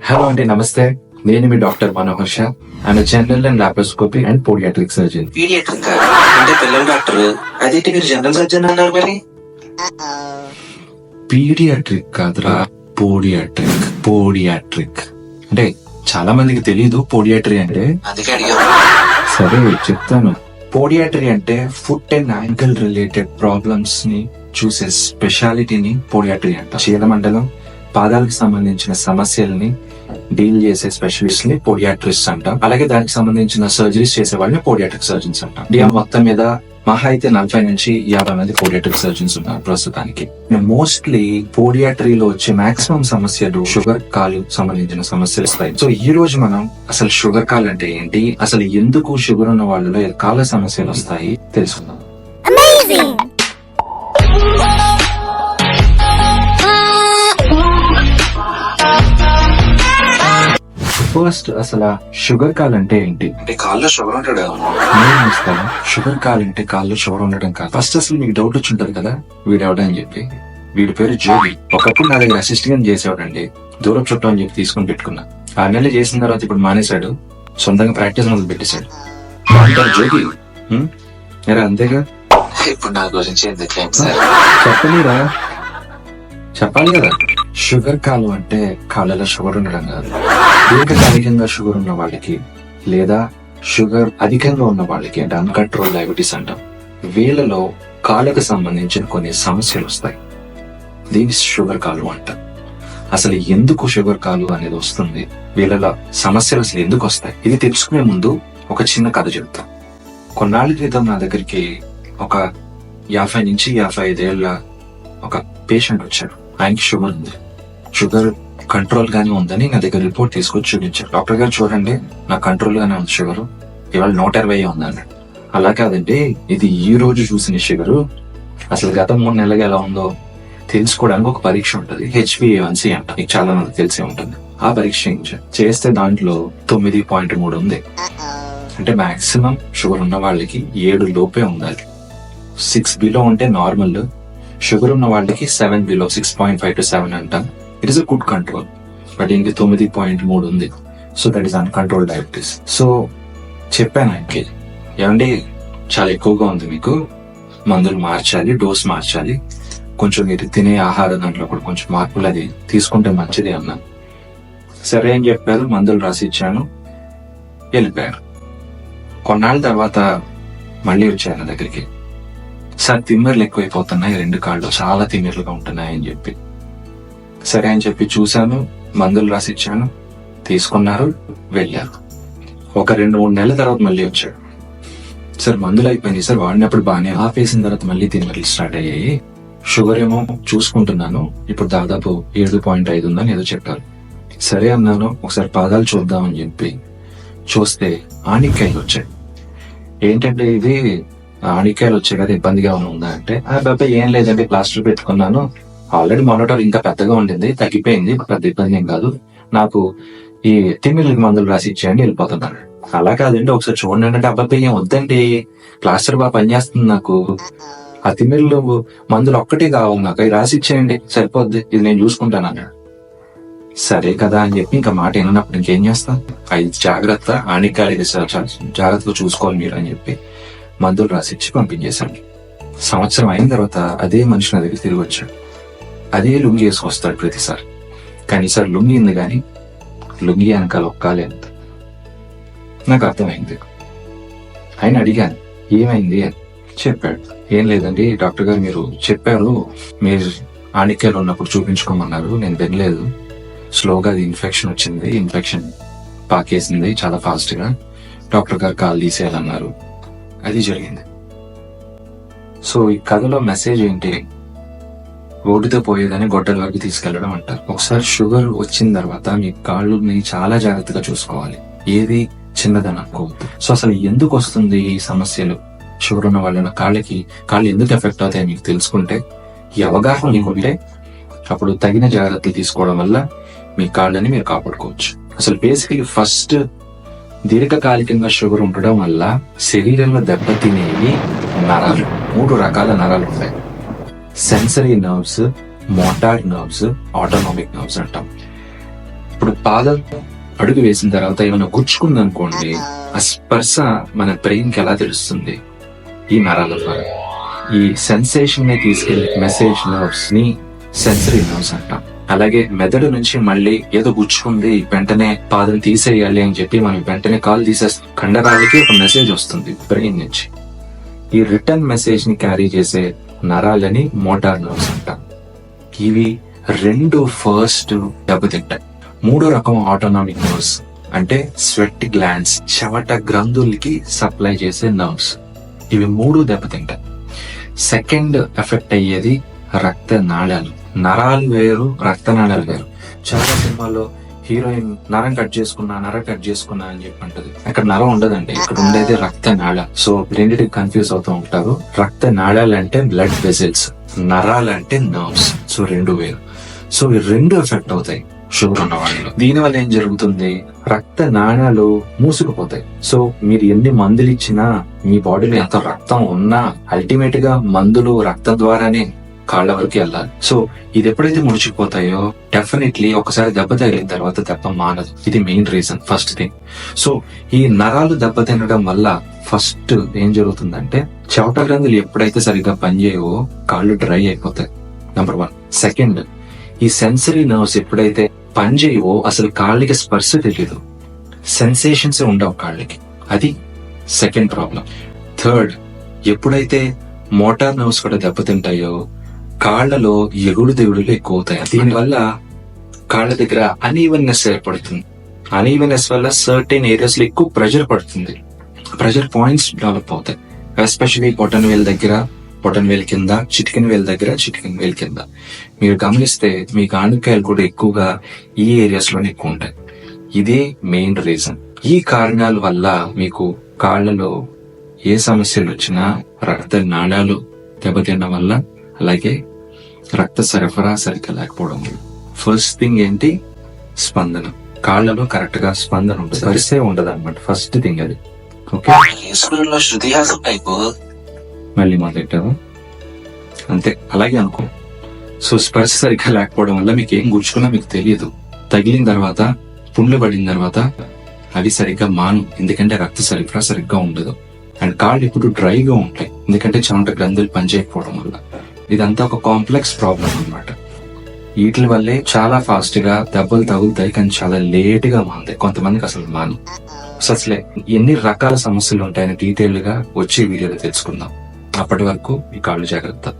Hello అండి నమస్తే. నేను మీ డాక్టర్ మనోహర్ షా ఆయన general and laparoscopy and podiatric surgeon paediatric అంటే పిల్లల డాక్టర్. అదేంటి మీరు జనరల్ సర్జన్ అన్నారు మరి? పీడియాట్రిక్ కాదురా పోడియాట్రిక్ పోడియాట్రిక్ అంటే చాలా మందికి తెలియదు పోడియాట్రీ అంటే. అందుకే సరే చెప్తాను. పోడియాట్రీ అంటే ఫుట్ అండ్ యాంకిల్ రిలేటెడ్ ప్రాబ్లమ్స్ని చూసే స్పెషాలిటీని పోడియాట్రీ అంట. చీలమండలం పాదాలకు సంబంధించిన సమస్యల్ని డీల్ చేసే స్పెషలిస్ట్ని పోడియాట్రిస్ట్ అంటాం. అలాగే దానికి సంబంధించిన సర్జరీస్ చేసే వాళ్ళని పోడియాట్రిక్ సర్జన్స్ అంటాం. ఇండియా మొత్తం మీద మహా అయితే నలభై నుంచి యాభై మంది పోడియాట్రిక్ సర్జన్స్ ఉన్నారు ప్రస్తుతానికి. మోస్ట్లీ పోడియాట్రీలో వచ్చే మాక్సిమం సమస్యలు షుగర్ కాలు సంబంధించిన సమస్యలు వస్తాయి. సో ఈ రోజు మనం అసలు షుగర్ కాల్ అంటే ఏంటి? అసలు ఎందుకు షుగర్ ఉన్న వాళ్ళలో కాల సమస్యలు వస్తాయి? తెలుసుకుందాం. ఫస్ట్ అసలు షుగర్ కాల్ అంటే ఏంటి? అంటే కాల్లో షుగర్ ఉంటాడు నేను షుగర్ కాల్ అంటే కాళ్ళు షుగర్ ఉండడం కాదు. ఫస్ట్ అసలు మీకు డౌట్ వచ్చి ఉంటది కదా? వీడెవడా అని చెప్పి. వీడి పేరు జోగి. ఒకప్పుడు నా దగ్గర అసిస్టెంట్ చేసేవాడండి. దూరం చుట్టం అని చెప్పి తీసుకొని పెట్టుకున్నా. ఆ నెల చేసిన తర్వాత ఇప్పుడు మానేశాడు. సొంతంగా ప్రాక్టీస్ మొదలు పెట్టేశాడు జోగి? ఎరా అంతేగా? ఇప్పుడు నా గురించి ఎందుకు చెప్పలేరా? చెప్పాలి కదా. షుగర్ కాలు అంటే కాళ్ళలో షుగర్ ఉండడం కాదు. దీర్ఘకాలికంగా షుగర్ ఉన్న వాళ్ళకి లేదా షుగర్ అధికంగా ఉన్న వాళ్ళకి అంటే అన్కంట్రోల్ డయాబెటీస్ అంటాం. వీళ్ళలో కాళ్ళకు సంబంధించిన కొన్ని సమస్యలు వస్తాయి. దీన్ని షుగర్ కాలు అంట. అసలు ఎందుకు షుగర్ కాలు అనేది వస్తుంది? వీళ్ళలో సమస్యలు అసలు ఎందుకు వస్తాయి? ఇది తెలుసుకునే ముందు ఒక చిన్న కథ చెబుతాం. కొన్నాళ్ళ క్రితం నా దగ్గరికి ఒక యాభై నుంచి యాభై ఐదేళ్ళ ఒక పేషెంట్ వచ్చారు. ఆయనకి షుగర్ ఉంది. షుగర్ కంట్రోల్ గానే ఉందని నా దగ్గర రిపోర్ట్ తీసుకొచ్చి చూపించారు. డాక్టర్ గారు చూడండి నా కంట్రోల్ గానే ఉంది షుగర్. ఇవాళ నూట ఇరవై ఉందండి అలా కాదండి ఇది ఈ రోజు చూసిన షుగర్. అసలు గత మూడు నెలలుగా ఎలా ఉందో తెలుసుకోవడానికి ఒక పరీక్ష ఉంటుంది. హెచ్బిఏవన్సీ అంట. మీకు చాలా మంది తెలిసే ఉంటుంది. ఆ పరీక్ష. చేస్తే దాంట్లో తొమ్మిది పాయింట్ మూడు ఉంది. అంటే మాక్సిమం షుగర్ ఉన్న వాళ్ళకి ఏడు లోపే ఉండాలి. సిక్స్ బిలో ఉంటే నార్మల్. షుగర్ ఉన్న వాళ్ళకి seven below six point five to seven అంటాం. It is a good control but ఇంక తొమ్మిది పాయింట్ మూడు ఉంది. So that is uncontrol diabetes so చెప్పాను ఆయనకి. ఏమండి చాలా ఎక్కువగా ఉంది మీకు. మందులు మార్చాలి డోస్ మార్చాలి. కొంచెం మీరు తినే ఆహార దాంట్లో కూడా కొంచెం మార్పులు అది తీసుకుంటే మంచిది అన్నాను. సరే అని చెప్పారు మందులు రాసి ఇచ్చాను. వెళ్ళిపోయారు. కొన్నాళ్ళ తర్వాత మళ్ళీ వచ్చాను దగ్గరికి. సార్ తిమ్మిర్లు ఎక్కువైపోతున్నాయి రెండు కాళ్ళు చాలా తిమ్మిర్లుగా ఉంటున్నాయి అని చెప్పి. సరే అని చెప్పి చూశాను మందులు రాసి ఇచ్చాను తీసుకున్నారు వెళ్ళారు. ఒక రెండు మూడు నెలల తర్వాత మళ్ళీ వచ్చాడు. సార్ మందులు అయిపోయినాయి సార్ వాడినప్పుడు బాగానే ఆపేసిన తర్వాత మళ్ళీ తిమ్మిర్లు స్టార్ట్ అయ్యాయి. షుగర్ ఏమో చూసుకుంటున్నాను ఇప్పుడు దాదాపు ఏడు పాయింట్ ఐదు ఉందని ఏదో చెప్పారు. సరే అన్నాను ఒకసారి పాదాలు చూద్దామని చెప్పి చూస్తే ఆనిక్కాయలు వచ్చాయి. ఏంటంటే ఇది ఆనికాయలు వచ్చాయి కదా ఇబ్బందిగా ఉందా అంటే ఆ ఏం లేదండి ప్లాస్టర్ పెట్టుకున్నాను. ఆల్రెడీ మానిటర్ ఇంకా పెద్దగా ఉండింది తగ్గిపోయింది పెద్ద ఇబ్బంది ఏం కాదు. నాకు ఈ తిమ్మిళ్ళకి మందులు రాసి ఇచ్చేయండి వెళ్ళిపోతున్నాను. అలా కాదండి ఒకసారి చూడండి అంటే అబ్బాయి ఏం వద్దండి ప్లాస్టర్ బాగా పనిచేస్తుంది నాకు. ఆ తిమ్మిళ్ళు మందులు ఒక్కటే కావాలి నాకు అవి రాసి ఇచ్చేయండి సరిపోద్ది ఇది నేను చూసుకుంటాను అన్నాడు. సరే కదా అని చెప్పి ఇంకా మాట వినప్పుడు ఇంకేం చేస్తాను అది జాగ్రత్త ఆనికాయలు జాగ్రత్తగా చూసుకోవాలి మీరు అని చెప్పి మందులు రాసిచ్చి పంపించేశాను సంవత్సరం అయిన తర్వాత అదే మనిషి నా దగ్గర తిరిగి వచ్చాడు. అదే లుంగి వేసుకొస్తాడు ప్రతిసారి. కానీ ఈసారి లుంగి ఉంది కానీ లుంగి వెనకాల ఒక్కాలి అంత నాకు అర్థమైంది. ఆయన అడిగాను ఏమైంది? అని చెప్పాడు. ఏం లేదండి డాక్టర్ గారు మీరు చెప్పారు. మీరు ఆణిక్యాలు ఉన్నప్పుడు చూపించుకోమన్నారు. నేను వినలేదు. స్లోగా అది ఇన్ఫెక్షన్ వచ్చింది. ఇన్ఫెక్షన్ పాకేసింది చాలా ఫాస్ట్గా. డాక్టర్ గారు కాల్ తీసేయాలన్నారు. అది జరిగింది. సో ఈ కథలో మెసేజ్ ఏంటి? రోడ్డుతో పోయేదని గొడ్డల వరకు తీసుకెళ్ళడం అంటారు. ఒకసారి షుగర్ వచ్చిన తర్వాత మీ కాళ్ళని చాలా జాగ్రత్తగా చూసుకోవాలి. ఏది? చిన్నదని అనుకోవద్దు. సో అసలు ఎందుకు వస్తుంది ఈ సమస్యలు? షుగర్ ఉన్న వాళ్ళ కాళ్ళకి కాళ్ళు ఎందుకు ఎఫెక్ట్ అవుతాయి మీకు తెలుసుకుంటే ఈ అవగాహన మీకుంటే అప్పుడు తగిన జాగ్రత్తలు తీసుకోవడం వల్ల మీ కాళ్ళని మీరు కాపాడుకోవచ్చు. అసలు బేసికలీ ఫస్ట్ దీర్ఘకాలికంగా షుగర్ ఉండడం వల్ల శరీరంలో దెబ్బతినేవి నరాలు. మూడు రకాల నరాలు ఉంటాయి. Sensory nerves motor nerves autonomic nerves అంటాం. ఇప్పుడు పాదం అడుగు వేసిన తర్వాత ఏమైనా గుచ్చుకుంది అనుకోండి ఆ స్పర్శ మన బ్రెయిన్కి ఎలా తెలుస్తుంది? ఈ నరాల ద్వారా. ఈ సెన్సేషన్ని తీసుకెళ్ళి మెసేజ్ నర్వ్స్ని సెన్సరీ నర్వ్స్ అంటాం. అలాగే మెదడు నుంచి మళ్ళీ ఏదో గుచ్చుకుంది వెంటనే పాదం తీసేయాలి అని చెప్పి మనం వెంటనే కాల్ తీసేస్తాం కండరాలకి ఒక మెసేజ్ వస్తుంది బ్రెయిన్ నుంచి. ఈ రిటర్న్ మెసేజ్ని క్యారీ చేసే నరాలని మోటార్ నర్వ్స్ అంటాం. ఇవి రెండు ఫస్ట్ దెబ్బతింటాయి మూడో రకం ఆటోనామిక్ నర్వ్స్ అంటే స్వెట్ గ్లాండ్స్ చెవట గ్రంథులకి సప్లై చేసే నర్వ్స్ ఇవి మూడు దెబ్బతింటాయి. సెకండ్ ఎఫెక్ట్ అయ్యేది రక్త నాళాలు. నరాలు వేరు రక్త నాళాలు వేరు. చాలా సినిమాల్లో హీరోయిన్ నరం కట్ చేసుకున్నా నరం కట్ చేసుకున్నా అని చెప్పి అంటది అక్కడ నరం ఉండదండి. ఇక్కడ ఉండేది రక్త నాళ సో రెండింటికి కన్ఫ్యూజ్ అవుతూ ఉంటారు. రక్త నాళాలు అంటే బ్లడ్ వెజిల్స్ నరాలు అంటే నర్వ్స్ సో రెండు వేరు. సో ఈ రెండు ఎఫెక్ట్ అవుతాయి షుగర్ ఉన్న వాళ్ళు దీని వల్ల ఏం జరుగుతుంది? రక్త నాణాలు మూసుకుపోతాయి. సో మీరు ఎన్ని మందులు ఇచ్చినా మీ బాడీలో ఎంత రక్తం ఉన్నా అల్టిమేట్గా మందులు రక్తం ద్వారానే కాళ్ళ వరకు వెళ్ళాలి సో ఇది ఎప్పుడైతే ముడిచిపోతాయో డెఫినెట్లీ ఒకసారి దెబ్బ తగిలిన తర్వాత దెబ్బ మానదు. ఇది main reason first thing so ఈ నరాలు దెబ్బ తినడం వల్ల ఫస్ట్ ఏం జరుగుతుందంటే చెవట గ్రంథులు ఎప్పుడైతే సరిగ్గా పనిచేయవో కాళ్ళు డ్రై అయిపోతాయి. నెంబర్ వన్ సెకండ్ ఈ సెన్సరీ నర్వ్స్ ఎప్పుడైతే పనిచేయవో అసలు కాళ్ళకి స్పర్శ తెలియదు సెన్సేషన్స్ ఉండవు కాళ్ళకి. అది సెకండ్ ప్రాబ్లం థర్డ్ ఎప్పుడైతే మోటార్ నర్వ్స్ కూడా దెబ్బతింటాయో కాళ్ళలో ఎగుడు దిగుడులు ఎక్కువ అవుతాయి దీనివల్ల కాళ్ళ దగ్గర అనీవెన్నెస్ ఏర్పడుతుంది. అనీవెన్నెస్ వల్ల సర్టెన్ ఏరియాస్లో ఎక్కువ ప్రెషర్ పడుతుంది. ప్రెషర్ పాయింట్స్ డెవలప్ అవుతాయి. ఎస్పెషల్లీ బొటన్ వేల్ దగ్గర బొటన్ వేల్ కింద చిటికెన్ వేల్ దగ్గర చిటికెన్ వేల్ కింద. మీరు గమనిస్తే మీ కానుకాయలు కూడా ఎక్కువగా ఈ ఏరియాస్లోనే ఎక్కువ ఉంటాయి. ఇదే మెయిన్ రీజన్ ఈ కారణాల వల్ల మీకు కాళ్ళలో ఏ సమస్యలు వచ్చినా రక్త నాణాలు దెబ్బతినడం వల్ల అలాగే రక్త సరఫరా సరిగ్గా లేకపోవడం వల్ల ఫస్ట్ థింగ్ ఏంటి? స్పందన. కాళ్ళలో కరెక్ట్గా స్పందన ఉంటుంది. పరిసే ఉండదు అనమాట ఫస్ట్ థింగ్ అది ఓకే మళ్ళీ మొదలెట్టావు? అంతే. అలాగే అనుకో. సో స్పర్శ సరిగ్గా లేకపోవడం వల్ల మీకు ఏం గుచ్చుకున్నా మీకు తెలియదు. తగిలిన తర్వాత పుండ్లు పడిన తర్వాత అవి సరిగ్గా మాను. ఎందుకంటే రక్త సరఫరా సరిగ్గా ఉండదు. అండ్ కాళ్ళు ఇప్పుడు డ్రైగా ఉంటాయి. ఎందుకంటే చెమట గ్రంథులు పనిచేయకపోవడం వల్ల. ఇదంతా ఒక కాంప్లెక్స్ ప్రాబ్లం అన్నమాట. వీటి వల్లే చాలా ఫాస్ట్గా దెబ్బలు తగులుతాయి కానీ చాలా లేట్గా మాంది కొంతమందికి అసలు మాను. అసలే ఎన్ని రకాల సమస్యలు ఉంటాయని డీటెయిల్గా వచ్చే వీడియోలో తెలుసుకుందాం. అప్పటి వరకు ఈ కాళ్ళు జాగ్రత్త.